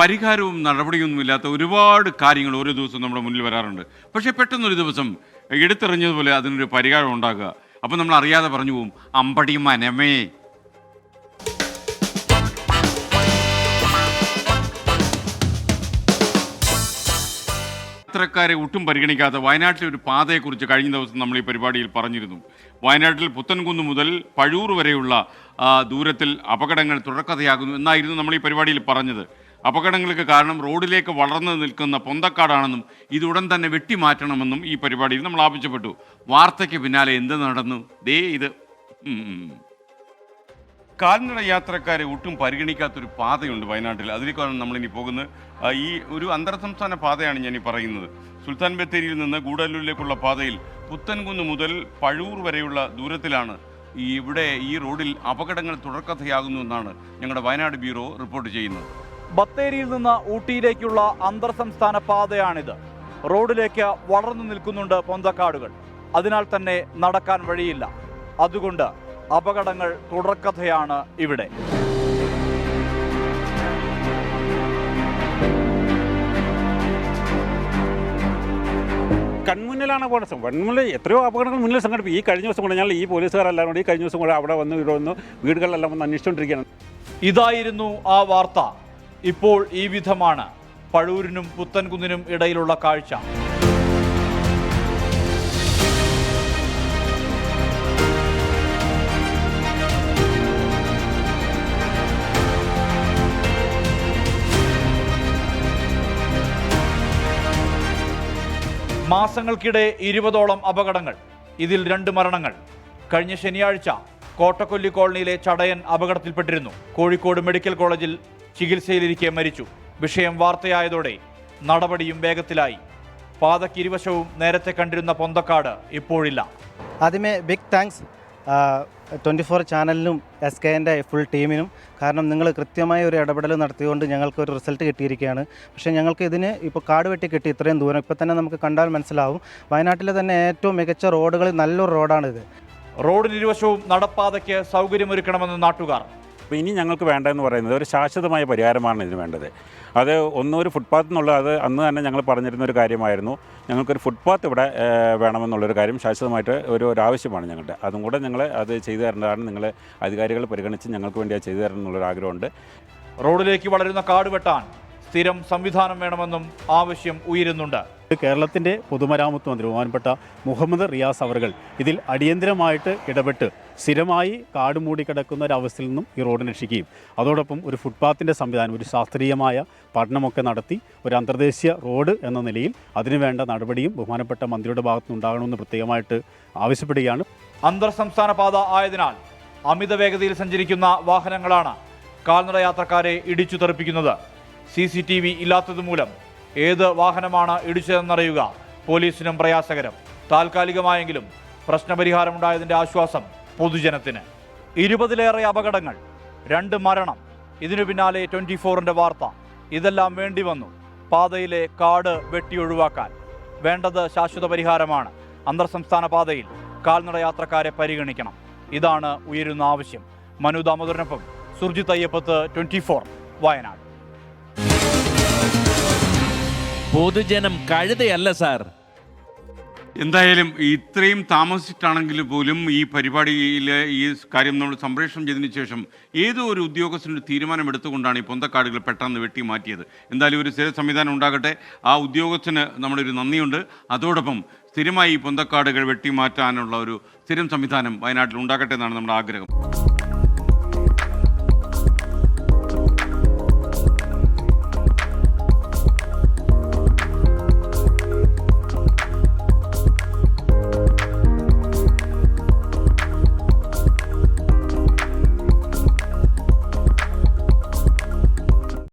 പരിഹാരവും നടപടിയൊന്നുമില്ലാത്ത ഒരുപാട് കാര്യങ്ങൾ ഓരോ ദിവസവും നമ്മുടെ മുന്നിൽ വരാറുണ്ട്. പക്ഷേ പെട്ടെന്നൊരു ദിവസം എടുത്തെറിഞ്ഞതുപോലെ അതിനൊരു പരിഹാരം ഉണ്ടാകുക. അപ്പം നമ്മൾ അറിയാതെ പറഞ്ഞു പോവും അമ്പടി മനമേ. യാത്രക്കാരെ ഒട്ടും പരിഗണിക്കാത്ത വയനാട്ടിലെ ഒരു പാതയെക്കുറിച്ച് കഴിഞ്ഞ ദിവസം നമ്മൾ ഈ പരിപാടിയിൽ പറഞ്ഞിരുന്നു. വയനാട്ടിൽ പുത്തൻകുന്ന് മുതൽ പഴൂർ വരെയുള്ള ദൂരത്തിൽ അപകടങ്ങൾ തുടക്കഥയാകുന്നു എന്നായിരുന്നു നമ്മൾ ഈ പരിപാടിയിൽ പറഞ്ഞത്. അപകടങ്ങൾക്ക് കാരണം റോഡിലേക്ക് വളർന്നു നിൽക്കുന്ന പൊന്തക്കാടാണെന്നും ഇത് ഉടൻ തന്നെ വെട്ടിമാറ്റണമെന്നും ഈ പരിപാടിയിൽ നമ്മൾ ആവശ്യപ്പെട്ടു. വാർത്തയ്ക്ക് പിന്നാലെ എന്ത് നടന്നു? ദേ ഇത്. കാൽനട യാത്രക്കാരെ ഒട്ടും പരിഗണിക്കാത്തൊരു പാതയുണ്ട് വയനാട്ടിൽ. അതിലേക്കാണ് നമ്മളിനി പോകുന്നത്. ഈ ഒരു അന്തർ സംസ്ഥാന പാതയാണ് ഞാൻ ഈ പറയുന്നത്. സുൽത്താൻ ബത്തേരിയിൽ നിന്ന് ഗൂഡല്ലൂരിലേക്കുള്ള പാതയിൽ പുത്തൻകുന്ന് മുതൽ പഴൂർ വരെയുള്ള ദൂരത്തിലാണ് ഇവിടെ ഈ റോഡിൽ അപകടങ്ങൾ തുടർക്കഥയാകുന്നു എന്നാണ് ഞങ്ങളുടെ വയനാട് ബ്യൂറോ റിപ്പോർട്ട് ചെയ്യുന്നത്. ബത്തേരിയിൽ നിന്ന് ഊട്ടിയിലേക്കുള്ള അന്തർ സംസ്ഥാന പാതയാണിത്. റോഡിലേക്ക് വളർന്നു നിൽക്കുന്നുണ്ട് പൊന്തക്കാടുകൾ. അതിനാൽ തന്നെ നടക്കാൻ വഴിയില്ല. അതുകൊണ്ട് അപകടങ്ങൾ തുടർക്കഥയാണ് ഇവിടെ. കൺമുന്നിലാണ് അപകടം കൺമുന്നിൽ എത്രയോ അപകടങ്ങൾ മുന്നിൽ സംഘടിപ്പിക്കും ഈ കഴിഞ്ഞ ദിവസം കൂടെ ഞങ്ങൾ ഈ പോലീസുകാരെല്ലാം കൂടി കഴിഞ്ഞ ദിവസം കൂടെ അവിടെ വന്ന് ഇവിടെ വന്ന് വീടുകളിലെല്ലാം വന്ന് അന്വേഷിച്ചുകൊണ്ടിരിക്കുകയാണ് ഇതായിരുന്നു ആ വാർത്ത. ഇപ്പോൾ ഈ വിധമാണ് പഴൂരിനും പുത്തൻകുന്നിനും ഇടയിലുള്ള കാഴ്ച. മാസങ്ങൾക്കിടെ ഇരുപതോളം അപകടങ്ങൾ. ഇതിൽ രണ്ട് മരണങ്ങൾ. കഴിഞ്ഞ ശനിയാഴ്ച കോട്ടക്കൊല്ലി കോളനിയിലെ ചടയൻ അപകടത്തിൽപ്പെട്ടിരുന്നു. കോഴിക്കോട് മെഡിക്കൽ കോളേജിൽ ചികിത്സയിലിരിക്കെ മരിച്ചു. വിഷയം വാർത്തയായതോടെ നടപടിയും വേഗത്തിലായി. പാതയ്ക്ക് ഇരുവശവും നേരത്തെ കണ്ടിരുന്ന പൊന്തക്കാട് ഇപ്പോഴില്ല. ആദ്യമേ ബിഗ് താങ്ക്സ് ട്വന്റി ഫോർ ചാനലിനും എസ് കെ എന്റെ ഫുൾ ടീമിനും കാരണം നിങ്ങൾ കൃത്യമായ ഒരു ഇടപെടൽ നടത്തിയതുകൊണ്ട് ഞങ്ങൾക്ക് ഒരു റിസൾട്ട് കിട്ടിയിരിക്കുകയാണ്. പക്ഷേ ഞങ്ങൾക്ക് ഇതിന് ഇപ്പോൾ കാട് വെട്ടി കിട്ടി ഇത്രയും ദൂരം. ഇപ്പോൾ തന്നെ നമുക്ക് കണ്ടാൽ മനസ്സിലാവും. വയനാട്ടിലെ തന്നെ ഏറ്റവും മികച്ച റോഡുകളിൽ നല്ലൊരു റോഡാണിത്. റോഡിന് ഇരുവശവും നടപ്പാതയ്ക്ക് സൗകര്യമൊരുക്കണമെന്ന് നാട്ടുകാർ. അപ്പോൾ ഇനി ഞങ്ങൾക്ക് വേണ്ടതെന്ന് പറയുന്നത് ഒരു ശാശ്വതമായ പരിഹാരമാണ് ഇതിന് വേണ്ടത്. അത് ഒന്നും ഒരു ഫുട്പാത്ത് എന്നുള്ളത് അത് അന്ന് തന്നെ ഞങ്ങൾ പറഞ്ഞിരുന്ന ഒരു കാര്യമായിരുന്നു. ഞങ്ങൾക്കൊരു ഫുട്പാത്ത് ഇവിടെ വേണമെന്നുള്ളൊരു കാര്യം ശാശ്വതമായിട്ട് ഒരു ഒരു ആവശ്യമാണ് ഞങ്ങളുടെ. അതും കൂടെ ഞങ്ങൾ അത് ചെയ്തു തരേണ്ടതാണ്. നിങ്ങൾ അധികാരികൾ പരിഗണിച്ച് ഞങ്ങൾക്ക് വേണ്ടി അത് ചെയ്തു തരണം എന്നുള്ളൊരു ആഗ്രഹമുണ്ട്. റോഡിലേക്ക് വളരുന്ന കാട് വെട്ടാൻ സ്ഥിരം സംവിധാനം വേണമെന്നും ആവശ്യം ഉയരുന്നുണ്ട്. കേരളത്തിന്റെ പൊതുമരാമത്ത് മന്ത്രി ബഹുമാനപ്പെട്ട മുഹമ്മദ് റിയാസ് അവർകൾ ഇതിൽ അടിയന്തരമായിട്ട് ഇടപെട്ട് സ്ഥിരമായി കാട് മൂടിക്കിടക്കുന്ന ഒരവസ്ഥയിൽ നിന്നും ഈ റോഡ് രക്ഷിക്കുകയും അതോടൊപ്പം ഒരു ഫുട്പാത്തിന്റെ സംവിധാനം ഒരു ശാസ്ത്രീയമായ പഠനമൊക്കെ നടത്തി ഒരു അന്തർദേശീയ റോഡ് എന്ന നിലയിൽ അതിനുവേണ്ട നടപടിയും ബഹുമാനപ്പെട്ട മന്ത്രിയുടെ ഭാഗത്തു ഉണ്ടാകണമെന്ന് പ്രത്യേകമായിട്ട് ആവശ്യപ്പെടുകയാണ്. അന്തർ സംസ്ഥാന പാത ആയതിനാൽ അമിത വേഗതയിൽ സഞ്ചരിക്കുന്ന വാഹനങ്ങളാണ് കാൽനട യാത്രക്കാരെ ഇടിച്ചു തെറിപ്പിക്കുന്നത് സി സി ടി വി ഇല്ലാത്തതുമൂലം ഏത് വാഹനമാണ് ഇടിച്ചതെന്നറിയുക. പോലീസിനും പ്രയാസകരം. താൽക്കാലികമായെങ്കിലും പ്രശ്നപരിഹാരമുണ്ടായതിന്റെ ആശ്വാസം പൊതുജനത്തിന്. ഇരുപതിലേറെ അപകടങ്ങൾ രണ്ട് മരണം. ഇതിനു പിന്നാലെ ട്വന്റി ഫോറിന്റെ വാർത്ത. ഇതെല്ലാം വേണ്ടി വന്നു. പാതയിലെ കാട് വെട്ടി ഒഴിവാക്കാൻ. വേണ്ടത് ശാശ്വത പരിഹാരമാണ്. അന്തർ സംസ്ഥാന പാതയിൽ കാൽനട യാത്രക്കാരെ പരിഗണിക്കണം. ഇതാണ് ഉയരുന്ന ആവശ്യം. മനു ദാമോദരനൊപ്പം സുർജിത് അയ്യപ്പത്ത് ട്വന്റി ഫോർ വയനാട്. പൊതുജനം കഴുതയല്ല സാർ. എന്തായാലും ഇത്രയും താമസിച്ചിട്ടാണെങ്കിൽ പോലും ഈ പരിപാടിയിലെ ഈ കാര്യം നമ്മൾ സംപ്രേഷണം ചെയ്തതിന് ശേഷം ഏതോ ഒരു ഉദ്യോഗസ്ഥന്റെ തീരുമാനം എടുത്തുകൊണ്ടാണ് ഈ പൊന്തക്കാടുകൾ പെട്ടെന്ന് വെട്ടി മാറ്റിയത്. എന്തായാലും ഒരു സ്ഥിര സംവിധാനം ഉണ്ടാകട്ടെ. ആ ഉദ്യോഗസ്ഥന് നമ്മുടെ ഒരു നന്ദിയുണ്ട്. അതോടൊപ്പം സ്ഥിരമായി ഈ പൊന്തക്കാടുകൾ വെട്ടിമാറ്റാനുള്ള ഒരു സ്ഥിരം സംവിധാനം വയനാട്ടിൽ ഉണ്ടാകട്ടെ എന്നാണ് നമ്മുടെ ആഗ്രഹം.